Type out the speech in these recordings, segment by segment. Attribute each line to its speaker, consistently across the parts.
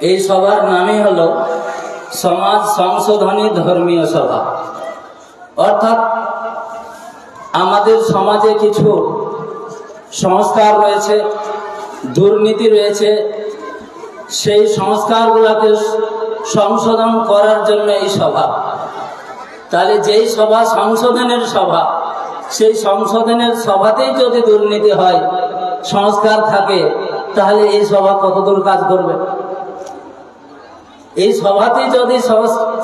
Speaker 1: এই সভার নামই হল সমাজ সংশোধনী ধর্মীয় সভা। অর্থাৎ আমাদের সমাজে কিছু সংস্কার রয়েছে, দুর্নীতি রয়েছে, সেই সংস্কারগুলোকে সংশোধন করার জন্য এই সভা। তাহলে যেই সভা সংশোধনের সভা, সেই সংশোধনের সভাতেই যদি দুর্নীতি হয়, সংস্কার থাকে, তাহলে এই সভা কতদূর কাজ করবে? এই সভাতেই যদি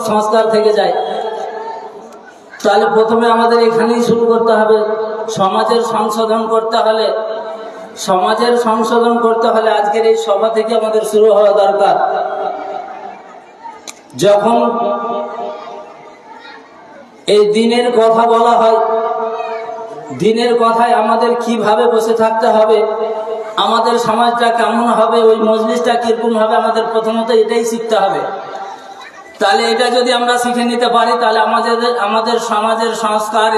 Speaker 1: সংস্কার থেকে যায়, তাহলে প্রথমে আমাদের এখানেই শুরু করতে হবে। সমাজের সংশোধন করতে হলে সমাজের সংশোধন করতে হলে আজকের এই সভা থেকে আমাদের শুরু হওয়া দরকার। যখন এই দিনের কথা বলা হয়, দিনের কথায় আমাদের কীভাবে বসে থাকতে হবে আমাদের সমাজটা কেমন হবে, ওই মজলিসটা কীরকম হবে, আমাদের প্রথমত এটাই শিখতে হবে। তাহলে এটা যদি আমরা শিখে নিতে পারি, তাহলে আমাদের আমাদের সমাজের সংস্কার,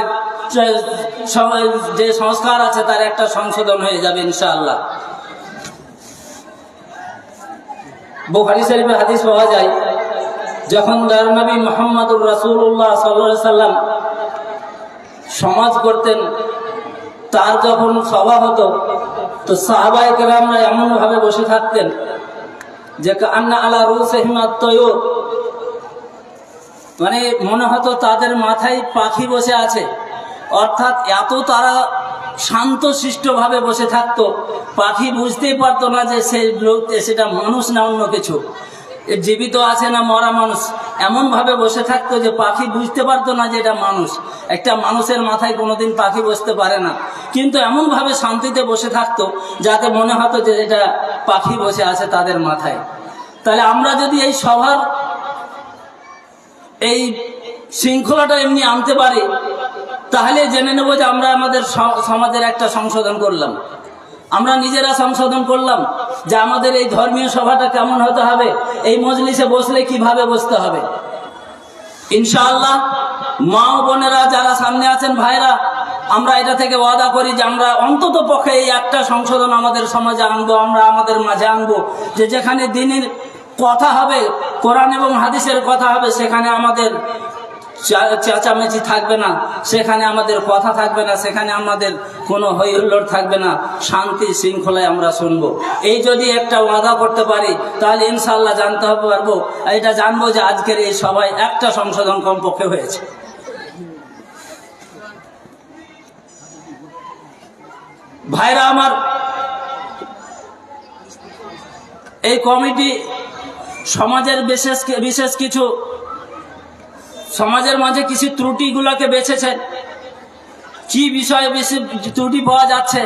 Speaker 1: যে সংস্কার আছে তার একটা সংশোধন হয়ে যাবে, ইনশাআল্লাহ। বোখারি শরীফে হাদিস পাওয়া যায়, যখন নবী মোহাম্মদুর রাসূলুল্লাহ সাল্লাল্লাহু সাল্লাম সমাজ করতেন, তার যখন সভা হতো তো সাহাবায়ে কেরামরা এমনভাবে বসে থাকতেন যে কান্না আলা রুসহিমা তয়ুর। মানে মনে হতো তাদের মাথায় পাখি বসে আছে। অর্থাৎ এত তারা শান্ত শিষ্টভাবে বসে থাকতো। পাখি বুঝতেই পারতো না যে সেই লোক সেটা মানুষ না অন্য কিছু। জীবিত আছে না মরা মানুষ? এমনভাবে বসে থাকতো যে পাখি বুঝতে পারতো না যে এটা মানুষ। একটা মানুষের মাথায় কোনোদিন পাখি বসতে পারে না। কিন্তু এমনভাবে শান্তিতে বসে থাকতো যাতে মনে হতো যে এটা পাখি বসে আছে তাদের মাথায়। তাহলে আমরা যদি এই সভার এই শৃঙ্খলাটা এমনি আনতে পারি, তাহলে জেনে নেব যে আমরা আমাদের সমাজের একটা সংশোধন করলাম। আমরা নিজেরা সংশোধন করলাম যে আমাদের এই ধর্মীয় সভাটা কেমন হতে হবে, এই মজলিসে বসলে কীভাবে বসতে হবে। ইনশাআল্লাহ, মা ও বোনেরা যারা সামনে আছেন ভাইরা, আমরা এটা থেকে ওয়াদা করি যে আমরা অন্তত পক্ষে এই একটা সংশোধন আমাদের সমাজে আনব, আমরা আমাদের মাঝে আনব। যে যেখানে দিনের কথা হবে, কোরআন এবং হাদিসের কথা হবে, সেখানে আমাদের চেঁচামেচি থাকবে না। সেখানে আমাদের কথা থাকবে না, সেখানে আমাদের কোনো হৈহুল্লোড় থাকবে না। শান্তি শৃঙ্খলায় আমরা শুনব। এই যদি একটা ওয়াদা করতে পারি, তাহলে ইনশাল্লাহ জানতে হবে পারব। এটা জানব যে আজকের এই সবাই একটা সংশোধন কমপক্ষে হয়েছে। ভাইরা আমার, এই কমিটি সমাজের বিশেষ বিশেষ কিছু সমাজের মাঝে কিছু ত্রুটিগুলোকে বেছেছেন কি বিষয়ে বেশি ত্রুটি পাওয়া যাচ্ছে?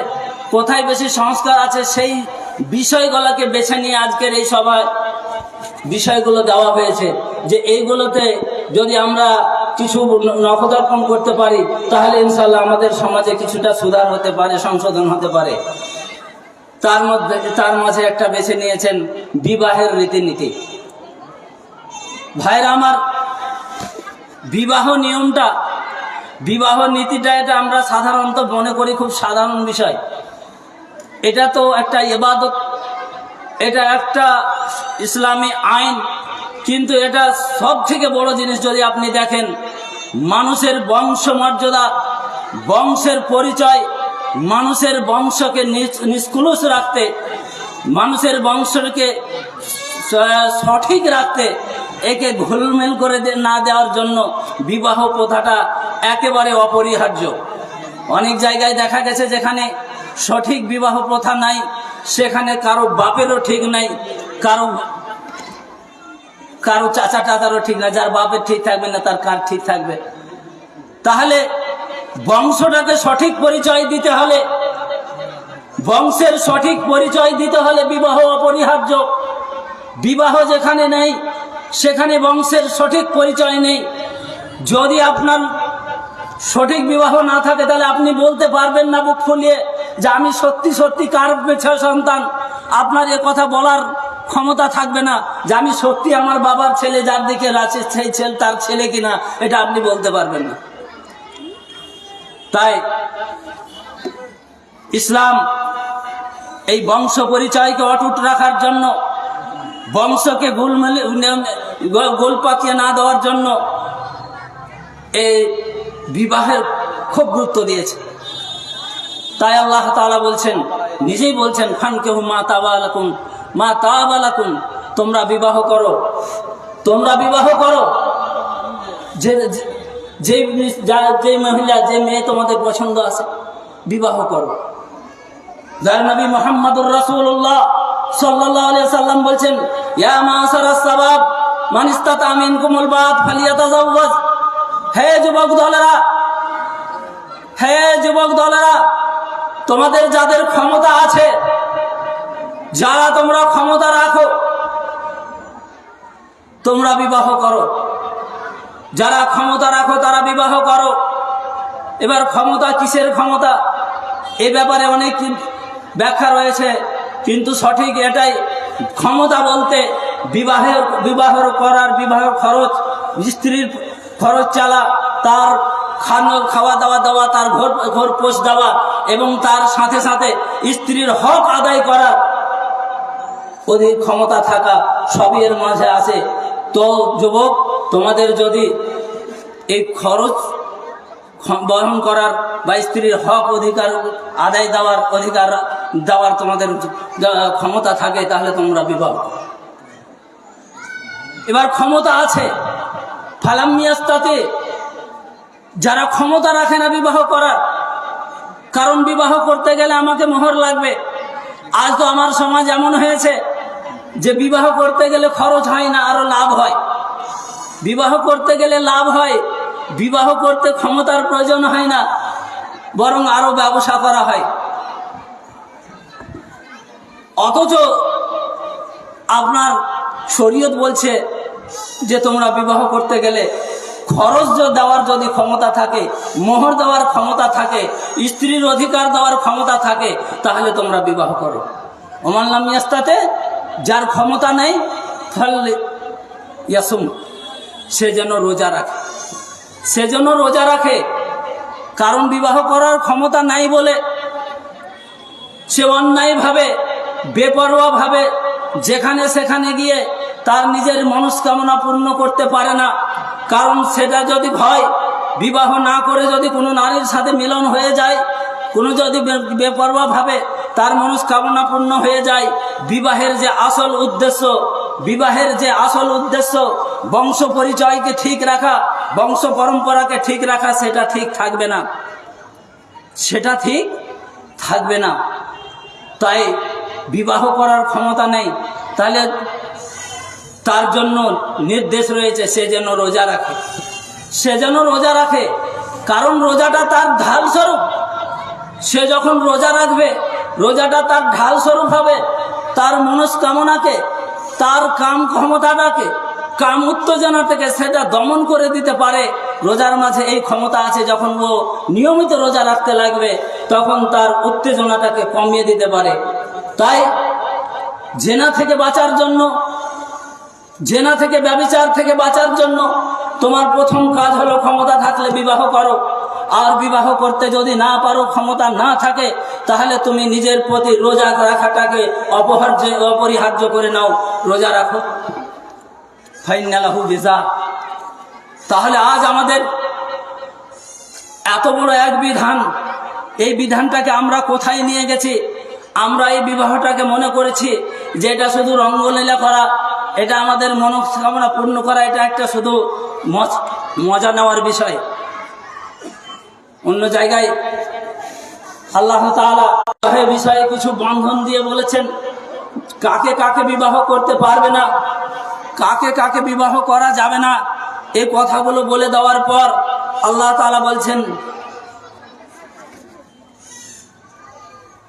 Speaker 1: কোথায় বেশি সংস্কার আছে? সেই বিষয়গুলোকে বেছে নিয়ে আজকের এই সভায় বিষয়গুলো দেওয়া হয়েছে যে এইগুলোতে যদি আমরা কিছু নখদর্পণ করতে পারি, তাহলে ইনশাল্লাহ আমাদের সমাজে কিছুটা সুধার হতে পারে, সংশোধন হতে পারে। তার মধ্যে, তার মাঝে একটা বেছে নিয়েছেন বিবাহের রীতিনীতি। ভাইরা আমার বিবাহ নিয়মটা, বিবাহ নীতিটা এটা আমরা সাধারণত মনে করি খুব সাধারণ বিষয়। এটা তো একটা এবাদত এটা একটা ইসলামী আইন, কিন্তু এটা সব থেকে বড় জিনিস যদি আপনি দেখেন, মানুষের বংশ মর্যাদা বংশের পরিচয়, মানুষের বংশকে নিষ্কুলস রাখতে, মানুষের বংশকে সঠিক রাখতে একে ঘুলমেল করে না দেওয়ার জন্য বিবাহ প্রথাটা একেবারে অপরিহার্য। অনেক জায়গায় দেখা গেছে যেখানে সঠিক বিবাহ প্রথা নাই, সেখানে কারও বাপেরও ঠিক নাই, কারও কারও চাচা টাচারও ঠিক না যার বাপের ঠিক থাকবে না, তার কার ঠিক থাকবে। তাহলে বংশটাকে সঠিক পরিচয় দিতে হলে, বংশের সঠিক পরিচয় দিতে হলে বিবাহ অপরিহার্য। বিবাহ যেখানে নেই সেখানে বংশের সঠিক পরিচয় নেই। যদি আপনার সঠিক বিবাহ না থাকে, তাহলে আপনি বলতে পারবেন না বুক ফুলিয়ে যে আমি সত্যি সত্যি কার পেছা সন্তান? আপনার এ কথা বলার ক্ষমতা থাকবে না যে আমি সত্যি আমার বাবার ছেলে, যার দিকে আছে সেই ছেলে, তার ছেলে কিনা, এটা আপনি বলতে পারবেন না। তাই ইসলাম এই বংশ পরিচয়কে অটুট রাখার জন্য বংশকে গোলমেলে গোল পাকিয়ে না দেওয়ার জন্য এই বিবাহের খুব গুরুত্ব দিয়েছে। তাই আল্লাহ তালা বলছেন, নিজেই বলছেন খান কেহ মা তাবালাকুম মা তাবালাকুম তোমরা বিবাহ করো। তোমরা বিবাহ করো। যে, যে- যে মহিলা যে মেয়ে তোমাদের পছন্দ আছে, বিবাহ করো। যার নবী মোহাম্মদুর রাসূলুল্লাহ সাল্লাম বলছেন হে যুবক দলেরা যুবক দলেরা, তোমাদের যাদের ক্ষমতা আছে, যারা তোমরা ক্ষমতা রাখো, তোমরা বিবাহ করো। যারা ক্ষমতা রাখো, তারা বিবাহ করো। এবার ক্ষমতা কিসের ক্ষমতা? এ ব্যাপারে অনেক ব্যাখ্যা রয়েছে। কিন্তু সঠিক এটাই, ক্ষমতা বলতে বিবাহের বিবাহ করার বিবাহ খরচ, স্ত্রীর খরচ চালা, তার খানো খাওয়া দাওয়া দেওয়া, তার ঘর ঘর পোষ দেওয়া, এবং তার সাথে সাথে স্ত্রীর হক আদায় করা। অধিক ক্ষমতা থাকা সবই এর মাঝে আছে। তো যুবক, তোমাদের যদি এই খরচ বহন করার বা স্ত্রীর হক অধিকার, আদায় দেওয়ার অধিকার দেওয়ার তোমাদের ক্ষমতা থাকে তাহলে তোমরা বিবাহ এবার ক্ষমতা আছে। ফালামিয়াস্তাতে যারা ক্ষমতা রাখে না বিবাহ করার, কারণ বিবাহ করতে গেলে আমাকে মোহর লাগবে। আজ তো আমার সমাজ এমন হয়েছে যে বিবাহ করতে গেলে খরচ হয় না, আরও লাভ হয়। বিবাহ করতে গেলে লাভ হয়, বিবাহ করতে ক্ষমতার প্রয়োজন হয় না, বরং আরও ব্যবসা করা হয়। অথচ আপনার শরীয়ত বলছে যে তোমরা বিবাহ করতে গেলে খরচ দেওয়ার যদি ক্ষমতা থাকে, মোহর দেওয়ার ক্ষমতা থাকে, স্ত্রীর অধিকার দেওয়ার ক্ষমতা থাকে, তাহলে তোমরা বিবাহ করো। ওমাল্লাম ইয়াস্তাতে, যার ক্ষমতা নেই, ফলে ইয়াসুম, সে যেন রোজা রাখে। সে যেন রোজা রাখে, কারণ বিবাহ করার ক্ষমতা নাই বলে সে অন্যায়ভাবে বেপরোয়াভাবে যেখানে সেখানে গিয়ে তার নিজের মনস্কামনা পূর্ণ করতে পারে না। কারণ সেটা যদি ভয়, বিবাহ না করে যদি কোনো নারীর সাথে মিলন হয়ে যায়, কোনো যদি বেপরোয়াভাবে তার মনস্কামনা পূর্ণ হয়ে যায়, বিবাহের যে আসল উদ্দেশ্য, বিবাহের যে আসল উদ্দেশ্য, বংশ পরিচয়কে ঠিক রাখা, বংশ পরম্পরাকে ঠিক রাখা, সেটা ঠিক থাকবে না। সেটা ঠিক থাকবে না। তাই বিবাহ করার ক্ষমতা নেই, তাহলে তার জন্য নির্দেশ রয়েছে সে যেন রোজা রাখে। সে যেন রোজা রাখে, কারণ রোজাটা তার ঢাল স্বরূপ সে যখন রোজা রাখবে, রোজাটা তার ঢাল স্বরূপ হবে, তার মনস্কামনাকে, তার কাম ক্ষমতাটাকে, কাম উত্তেজনা থেকে সেটা দমন করে দিতে পারে। রোজার মাঝে এই ক্ষমতা আছে, যখন ও নিয়মিত রোজা রাখতে লাগবে, তখন তার উত্তেজনাটাকে কমিয়ে দিতে পারে। তাই জেনা থেকে বাঁচার জন্য, জেনা থেকে ব্যবিচার থেকে বাঁচার জন্য তোমার প্রথম কাজ হলো ক্ষমতা থাকলে বিবাহ করো। আর বিবাহ করতে যদি না পারো, ক্ষমতা না থাকে, তাহলে তুমি নিজের প্রতি রোজা রাখাটাকে অপহার্য, অপরিহার্য করে নাও। রোজা রাখো। ফাইনালাহু বিজা। তাহলে আজ আমাদের এত বড় এক বিধান। এই বিধানটাকে আমরা কোথায় নিয়ে গেছি? আমরা এই বিবাহটাকে মনে করেছি যে এটা শুধু রঙ্গলীলা করা, এটা আমাদের মনস্কামনা পূর্ণ করা, এটা একটা শুধু মজা নেওয়ার বিষয়। অন্য জায়গায় আল্লাহ বিবাহের বিষয়ে কিছু বন্ধন দিয়ে বলেছেন, কাকে কাকে বিবাহ করতে পারবে না, কাকে কাকে বিবাহ করা যাবে না এই কথাগুলো বলে দেওয়ার পর আল্লাহ তাআলা বলছেন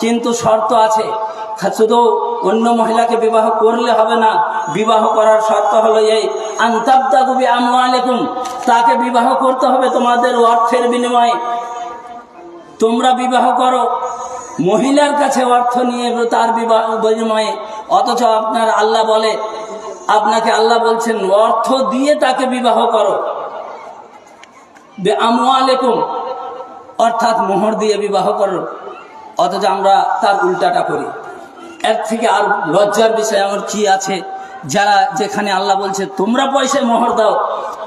Speaker 1: কিন্তু শর্ত আছে। শুধু অন্য মহিলাকে বিবাহ করলে হবে না, বিবাহ করার শর্ত হলো এই আন্তাবদা কবি আলাইকুম তাকে বিবাহ করতে হবে তোমাদের অর্থের বিনিময়ে। তোমরা বিবাহ করো। মহিলার কাছে অর্থ নিয়ে তার বিবাহ বিনিময়ে। অথচ আপনার আল্লাহ বলে, আপনাকে আল্লাহ বলছেন, অর্থ দিয়ে তাকে বিবাহ করো। আলাইকুম অর্থাৎ মোহর দিয়ে বিবাহ করো। অথচ আমরা তার উল্টাটা করি। এর থেকে আর লজ্জার বিষয় আমার কি আছে? যারা যেখানে আল্লাহ বলছে, তোমরা পয়সায় মোহর দাও,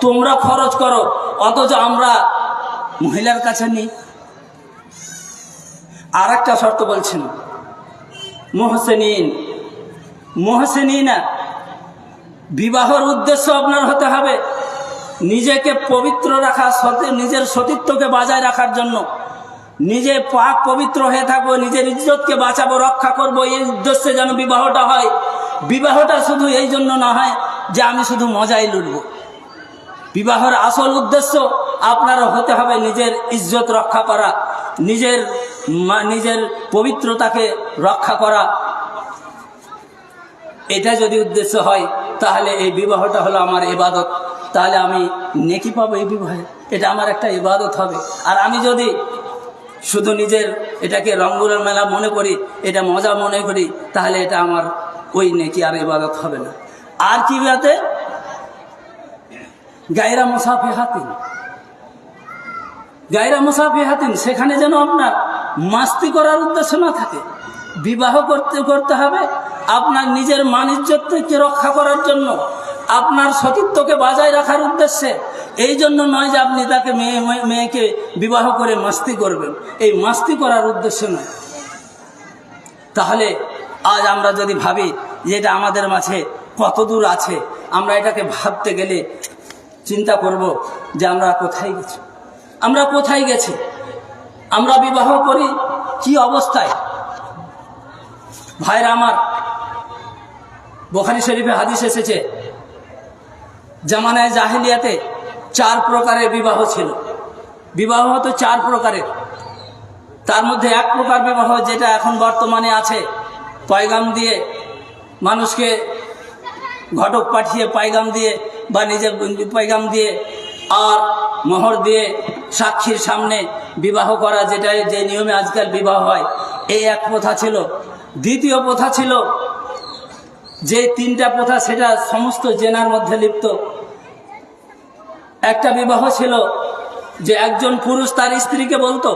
Speaker 1: তোমরা খরচ করো, অথচ আমরা মহিলার কাছে নিই। আর একটা শর্ত বলছেন, মোহসেনিন, মোহসেনিনা, বিবাহর উদ্দেশ্য আপনার হতে হবে নিজেকে পবিত্র রাখা নিজের সতীত্বকে বজায় রাখার জন্য। নিজে পাক পবিত্র হয়ে থাকব, নিজের ইজ্জতকে বাঁচাবো, রক্ষা করব, এই উদ্দেশ্যে যেন বিবাহটা হয়। বিবাহটা শুধু এই জন্য না হয় যে আমি শুধু মজাই লুটব। বিবাহের আসল উদ্দেশ্য আপনার হতে হবে নিজের ইজ্জত রক্ষা করা, নিজের নিজের পবিত্রতাকে রক্ষা করা। এটা যদি উদ্দেশ্য হয়, তাহলে এই বিবাহটা হলো আমার ইবাদত। তাহলে আমি নেকি পাবো এই বিবাহে। এটা আমার একটা ইবাদত হবে। আর আমি যদি শুধু নিজের এটাকে রঙ্গের মেলা মনে করি, এটা মজা মনে করি, তাহলে এটা আমার ওই নেকি আর ইবাদত হবে না। আর কি বিয়াতে? গায়রা মুসাফে হাতিন গায়রা মুসাফে হাতিন সেখানে যেন আপনার মাস্তি করার উদ্দেশ্য না থাকে, বিবাহ করতে করতে হবে, আপনার নিজের মানিজ্যকে রক্ষা করার জন্য, আপনার সতীত্বকে বজায় রাখার উদ্দেশ্যে এই জন্য নয় যে আপনি তাকে মেয়ে মেয়ে- মেয়েকে বিবাহ করে মাস্তি করবেন। এই মাস্তি করার উদ্দেশ্য নয়। তাহলে আজ আমরা যদি ভাবি যে এটা আমাদের মাঝে কত দূর আছে, আমরা এটাকে ভাবতে গেলে চিন্তা করব যে আমরা কোথায় গেছি। আমরা কোথায় গেছি? আমরা বিবাহ করি কি অবস্থায়? ভাইরা আমার, বোখারি শরীফে হাদিস এসেছে, জামানায় জাহিলিয়াতে চার প্রকারের বিবাহ ছিল। বিবাহ হতো চার প্রকারের। তার মধ্যে এক প্রকার বিবাহ যেটা এখন বর্তমানে আছে, পয়গাম দিয়ে মানুষকে ঘটক পাঠিয়ে পায়গাম দিয়ে বা নিজের পায়গাম দিয়ে আর মোহর দিয়ে সাক্ষীর সামনে বিবাহ করা, যেটা যে নিয়মে আজকাল বিবাহ হয়, এই এক প্রথা ছিল। দ্বিতীয় প্রথা ছিল যে তিনটা প্রথা, সেটা সমস্ত জেনার মধ্যে লিপ্ত। একটা বিবাহ ছিল যে একজন পুরুষ তার স্ত্রীকে বলতো,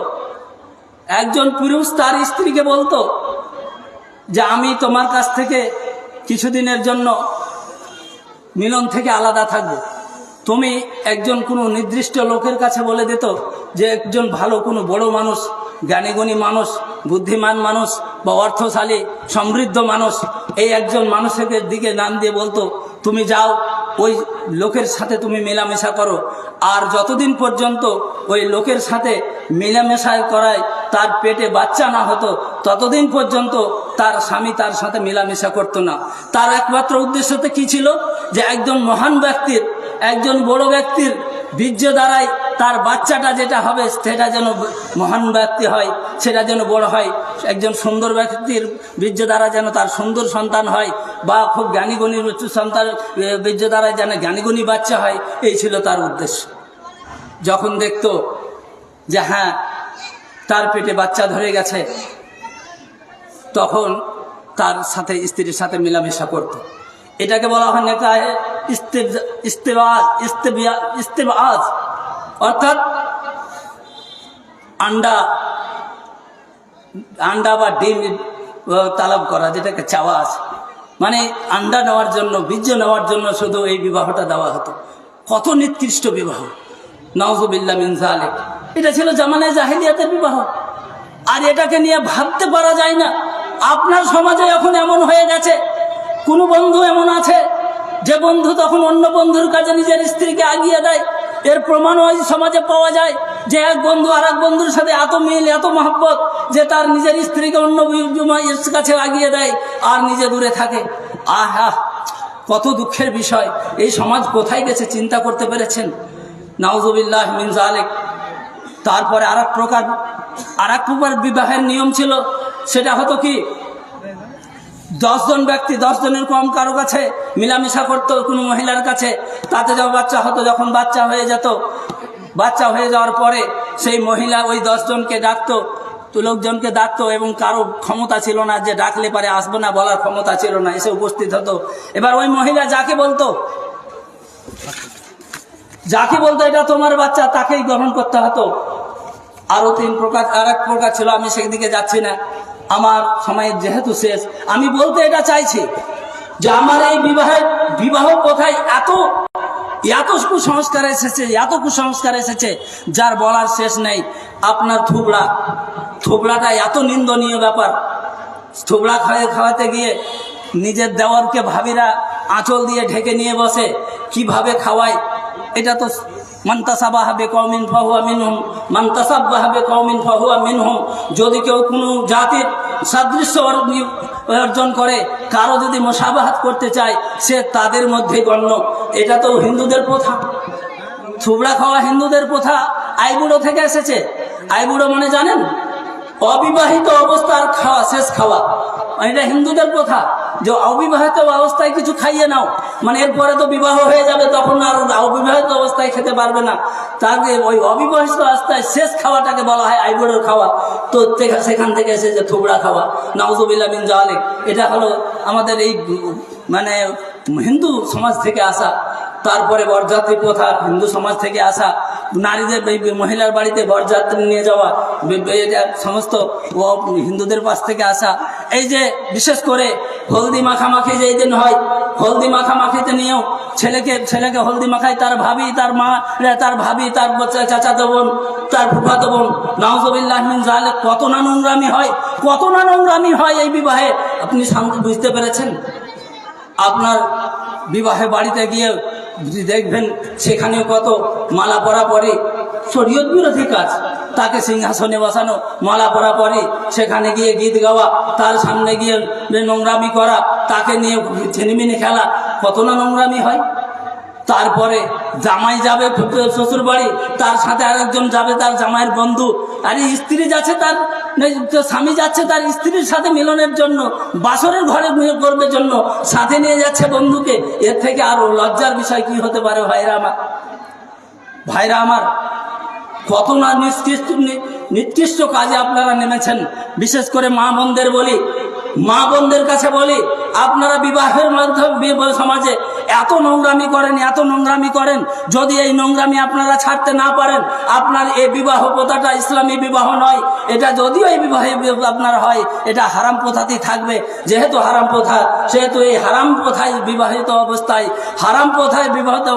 Speaker 1: একজন পুরুষ তার স্ত্রীকে বলতো যে আমি তোমার কাছ থেকে কিছুদিনের জন্য মিলন থেকে আলাদা থাকব। তুমি একজন কোনো নির্দিষ্ট লোকের কাছে বলে দিত যে একজন ভালো কোনো বড় মানুষ, জ্ঞানীগুণী মানুষ, বুদ্ধিমান মানুষ বা অর্থশালী, সমৃদ্ধ মানুষ, এই একজন মানুষের দিকে নাম দিয়ে বলতো, তুমি যাও ওই লোকের সাথে তুমি মেলামেশা করো। আর যতদিন পর্যন্ত ওই লোকের সাথে মেলামেশা করায় তার পেটে বাচ্চা না হতো, ততদিন পর্যন্ত তার স্বামী তার সাথে মেলামেশা করতো না। তার একমাত্র উদ্দেশ্যতে কি ছিল? যে একজন মহান ব্যক্তির, একজন বড় ব্যক্তির বীর্য দ্বারাই তার বাচ্চাটা যেটা হবে, সেটা যেন মহান ব্যক্তি হয়, সেটা যেন বড় হয়। একজন সুন্দর ব্যক্তির বীর্য দ্বারা যেন তার সুন্দর সন্তান হয় বা খুব জ্ঞানীগুণী সন্তান বীর্য দ্বারা যেন জ্ঞানীগুণী বাচ্চা হয়, এই ছিল তার উদ্দেশ্য। যখন দেখতো যে হ্যাঁ তার পেটে বাচ্চা ধরে গেছে, তখন তার সাথে, স্ত্রীর সাথে মেলামেশা করত। এটাকে বলা হয় নেকায় ইস্তেবাজ। অর্থাৎ আন্ডা আন্ডা বা ডিম তালাব করা, যেটাকে চাওয়া আছে। মানে আন্ডা নেওয়ার জন্য, বীর্য নেওয়ার জন্য শুধু এই বিবাহটা দেওয়া হতো। কত নিকৃষ্ট বিবাহ। নওজুবিল্লা মিনসা এটা ছিল জামানায় জাহিলিয়াতের বিবাহ। আর এটাকে নিয়ে ভাবতে পারা যায় না। আপনার সমাজে এখন এমন হয়ে গেছে। কোনো বন্ধু এমন আছে, যে বন্ধু তখন অন্য বন্ধুর কাছে নিজের স্ত্রীকে আগিয়ে দেয়। এর প্রমাণ ওই সমাজে পাওয়া যায় যে এক বন্ধু আর এক বন্ধুর সাথে এত মিল, এত মহব্বত যে তার নিজের স্ত্রীকে অন্য কাছে আগিয়ে দেয় আর নিজে দূরে থাকে। আহা, কত দুঃখের বিষয়। এই সমাজ কোথায় গেছে চিন্তা করতে পেরেছেন? নাউজুবিল্লাহ মিনজা আলেক তারপরে আর এক প্রকার আর এক প্রকার বিবাহের নিয়ম ছিল। সেটা হতো কি? দশজন ব্যক্তি, দশজনের কম কারও কাছে মিলামিশা করতো কোনো মহিলার কাছে। তাতে যখন বাচ্চা হতো, যখন বাচ্চা হয়ে যেত, বাচ্চা হয়ে যাওয়ার পরে সেই মহিলা ওই দশজনকে ডাকতো লোকজনকে ডাকতো এবং কারও ক্ষমতা ছিল না যে ডাকলে পারে আসব না, বলার ক্ষমতা ছিল না, এসে উপস্থিত হতো। এবার ওই মহিলা যাকে বলতো যাকে বলতো, এটা তোমার বাচ্চা তাকেই গ্রহণ করতে হতো। আরও তিন প্রকার আর এক প্রকার ছিল, আমি সেদিকে যাচ্ছি না। আমার সময়ের যেহেতু শেষ, আমি বলতে এটা চাইছি যে আমার এই বিবাহের বিবাহ কোথায় এত এত কুসংস্কার এসেছে, এত কুসংস্কার এসেছে, যার বলার শেষ নেই। আপনার থুবড়া, থুবড়াটা এত নিন্দনীয় ব্যাপার। থুবড়া খাওয়া খাওয়াতে গিয়ে নিজের দেওয়ারকে ভাবিরা আঁচল দিয়ে ঢেকে নিয়ে বসে, কীভাবে খাওয়ায়? এটা তো ফাহুয়া ফাহুয়া যদি কেউ কোনো জাতির সাদৃশ্য অর- অর্জন করে, কারও যদি মোসাবাহাত করতে চায়, সে তাদের মধ্যে গণ্য। এটা তো হিন্দুদের প্রথা। থুবড়া খাওয়া হিন্দুদের প্রথা। আইবুড়ো থেকে এসেছে। আইবুড়ো মানে জানেন? অবিবাহিত অবস্থার খাওয়া, শেষ খাওয়া। মানে এটা হিন্দুদের প্রথা। যে অবিবাহিত অবস্থায় কিছু খাইয়ে নাও। মানে এরপরে তো বিবাহ হয়ে যাবে, তখন আর অবিবাহিত অবস্থায় খেতে পারবে না। তাকে ওই অবিবাহিত অবস্থায় শেষ খাওয়াটাকে বলা হয় আইবুড়োর খাওয়া। তো সেখান থেকে এসে যে থুবড়া খাওয়া। নাউজুবিল্লা বিন জালেক এটা হলো আমাদের এই মানে হিন্দু সমাজ থেকে আসা তারপরে বরযাত্রী প্রথা হিন্দু সমাজ থেকে আসা নারীদের মহিলার বাড়িতে বরযাত্রী নিয়ে যাওয়া সমস্ত হিন্দুদের পাশ থেকে আসা। এই যে বিশেষ করে হলদি মাখামাখি যেই দিন হয়, হলদি মাখামাখিতে নিয়েও ছেলেকে ছেলেকে হলদি মাখায় তার ভাবি, তার মা তার ভাবি, তার চাচাতো বোন, তার ফুফাতো বোন। নাউজবিল্লাহমিন জালে কত না নোংরামি হয়, কত না নোংরামি হয় এই বিবাহে। আপনি বুঝতে পেরেছেন? আপনার বিবাহে বাড়িতে গিয়ে দেখবেন সেখানেও কত মালা পরা পরে, শরীয়ত বিরোধী কাজ, তাকে সিংহাসনে বসানো, মালা পরা পরে সেখানে গিয়ে গীত গাওয়া, তার সামনে গিয়ে নোংরামি করা, তাকে নিয়ে ছেনিমিনি খেলা, কত না নোংরামি হয়? তারপরে জামাই যাবে শ্বশুর বাড়ি তার সাথে আরেকজন যাবে তার জামাইয়ের বন্ধু। আরে স্ত্রী যাচ্ছে তার স্বামী যাচ্ছে তার স্ত্রীর সাথে মিলনের জন্য, বাসরের ঘরে করবে জন্য, সাথে নিয়ে যাচ্ছে বন্ধুকে। এর থেকে আরও লজ্জার বিষয় কি হতে পারে ভাইরা আমার? ভাইরা আমার, কত না নিষ্কৃষ্ট নিকৃষ্ট কাজে আপনারা নেমেছেন। বিশেষ করে মা বোনদের বলি, মা বোনদের কাছে বলি আপনারা বিবাহের মাধ্যমে সমাজে এত নোংরামি করেন, এত নোংরামি করেন, যদি এই নোংরামি আপনারা ছাড়তে না পারেন, আপনার এই বিবাহ প্রথাটা ইসলামী বিবাহ নয়। এটা যদিও এই বিবাহে আপনার হয়, এটা হারাম প্রথাতেই থাকবে। যেহেতু হারাম প্রথা, সেহেতু এই হারাম প্রথায় বিবাহিত অবস্থায়, হারাম প্রথায় বিবাহিত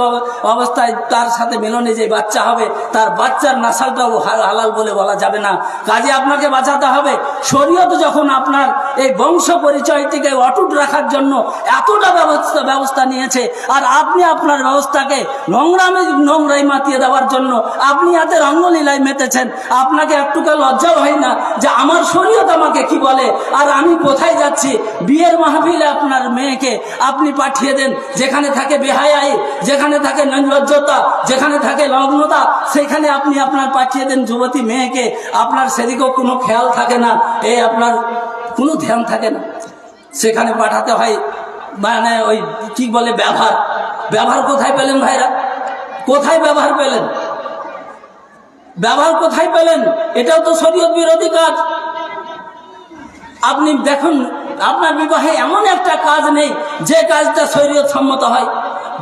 Speaker 1: অবস্থায় তার সাথে মিলনে যে বাচ্চা হবে, তার বাচ্চার নাসালটাও হালাল বলে বলা যাবে না। কাজে আপনাকে বাঁচাতে হবে। শরীয়ত যখন আপনার এই বংশ পরিচয়টিকে অটুট রাখার জন্য এতটা ব্যবস্থা ব্যবস্থা নিয়েছে। আর আপনি আপনার ব্যবস্থাকে নোংরামে নোংরাই মাতিয়ে দেওয়ার জন্য আপনি হাতে রঙ্গলীলায় মেতেছেন। আপনাকে একটুকে লজ্জাও হয় না যে আমার শরীয়ত আমাকে কি বলে? আর আমি কোথায় যাচ্ছি? বিয়ের মাহফিলে আপনার মেয়েকে আপনি পাঠিয়ে দেন। যেখানে থাকে বেহায়াই যেখানে থাকে নির্লজ্জতা যেখানে থাকে লগ্নতা, সেখানে আপনি আপনার পাঠিয়ে দেন যুবতী মেয়েকে। আপনার সেদিকেও কোনো খেয়াল থাকে না। এই আপনার কোনো ধ্যান থাকে না। সেখানে পাঠাতে হয়। মানে ওই কি বলে ব্যবহার? ব্যবহার কোথায় পেলেন ভাইরা? কোথায় ব্যবহার পেলেন? ব্যবহার কোথায় পেলেন? এটাও তো শরীয়ত বিরোধী কাজ। আপনি দেখুন, আপনার বিবাহে এমন একটা কাজ নেই, যে কাজটা শরীয়ত সম্মত হয়।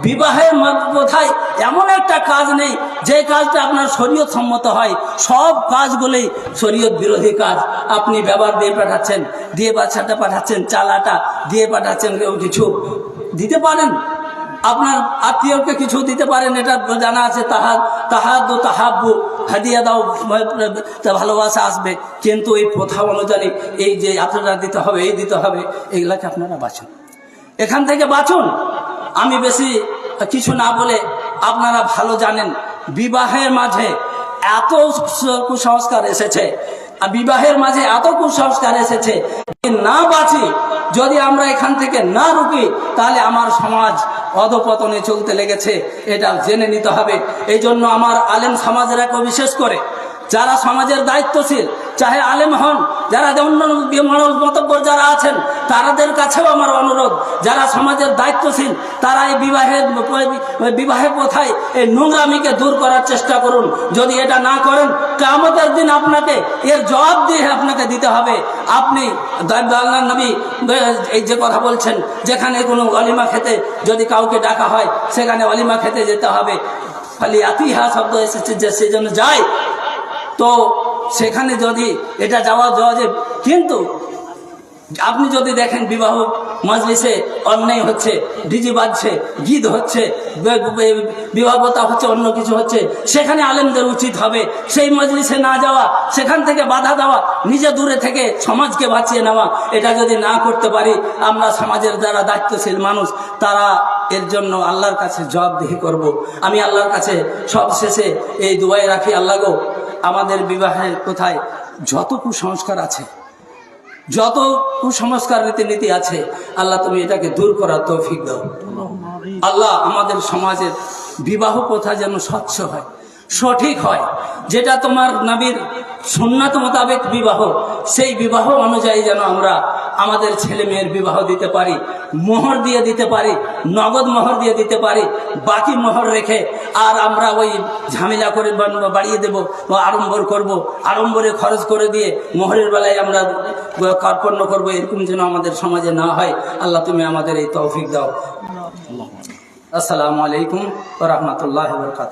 Speaker 1: বিবাহের কোথায় এমন একটা কাজ নেই, যে কাজটা আপনার শরীয়ত সম্মত হয়, সব কাজগুলোই শরীয়ত বিরোধী কাজ। আপনি ব্যবহার দিয়ে পাঠাচ্ছেন, দিয়ে বাচ্চাটা পাঠাচ্ছেন, চালাটা দিয়ে পাঠাচ্ছেন, কেউ কিছু দিতে পারেন? আপনার আত্মীয়কে কিছু দিতে পারেন, এটা জানা আছে, তাহা, তাহাদু, তাহাব্বু, হাদিয়া দাও ভালোবাসা আসবে। কিন্তু এই প্রথা অনুযায়ী এই যে আপনারা দিতে হবে, এই দিতে হবে, এইগুলাকে আপনারা বাঁচুন। এখান থেকে বাঁচুন। আমি বেশি কিছু না বলে আপনারা ভালো জানেন, বিবাহের মাঝে এত কুসংস্কার এসেছে বিবাহের মাঝে এত কুসংস্কার এসেছে না বাঁচি, যদি আমরা এখান থেকে না রুকি, তাহলে আমার সমাজ অধপতনে চলতে লেগেছে, এটা জেনে নিতে হবে। এই জন্য আমার আলেম সমাজেরাকে বিশেষ করে যারা সমাজের দায়িত্বশীল, চাহে আলেম হন, যারা অন্য মানুষ মতব্বর যারা আছেন তাদের কাছেও আমার অনুরোধ, যারা সমাজের দায়িত্বশীল, তারা এই বিবাহের বিবাহের প্রথায় এই নোংরামিকে দূর করার চেষ্টা করুন। যদি এটা না করেন কামতের দিন আপনাকে এর জবাব দিয়ে আপনাকে দিতে হবে। আপনি নবী, এই যে কথা বলছেন, যেখানে কোনো অলিমা খেতে যদি কাউকে ডাকা হয়, সেখানে অলিমা খেতে যেতে হবে। খালি আতিহা শব্দ এসেছে যে সেজন্য যায় তো সেখানে যদি এটা যাওয়া যাওয়া যে কিন্তু আপনি যদি দেখেন বিবাহ মজলিসে অন্যায় হচ্ছে, ডিজি বাজছে, গীত হচ্ছে বিবাহতা হচ্ছে, অন্য কিছু হচ্ছে, সেখানে আলেমদের উচিত হবে সেই মজলিসে না যাওয়া, সেখান থেকে বাধা দেওয়া, নিজে দূরে থেকে সমাজকে বাঁচিয়ে নেওয়া, এটা যদি না করতে পারি, আমরা সমাজের যারা দায়িত্বশীল মানুষ, তারা এর জন্য আল্লাহর কাছে জবাবদিহি করব। আমি আল্লাহর কাছে সব শেষে এই দুয়াই রাখি, আল্লাহ গো আমাদের বিবাহের কোথায় যত কুসংস্কার আছে, যত কুসংস্কার রীতিনীতি আছে, আল্লাহ তুমি এটাকে দূর করার তৌফিক দাও। আল্লাহ আমাদের সমাজের বিবাহ প্রথা যেন স্বচ্ছ হয়, সঠিক হয়। যেটা তোমার নবীর সুন্নাত মোতাবেক বিবাহ, সেই বিবাহ অনুযায়ী যেন আমরা আমাদের ছেলে মেয়ের বিবাহ দিতে পারি। মোহর দিয়ে দিতে পারি, নগদ মোহর দিয়ে দিতে পারি, বাকি মোহর রেখে আর আমরা ওই ঝামেলা করে বাড়িয়ে দেব বা আড়ম্বর করব, আড়ম্বরে খরচ করে দিয়ে মোহরের বেলায় আমরা কার্পণ্য করব, এরকম যেন আমাদের সমাজে না হয়। আল্লাহ তুমি আমাদের এই তৌফিক দাও। আসসালামু আলাইকুম রহমতুল্লাহ বরকাত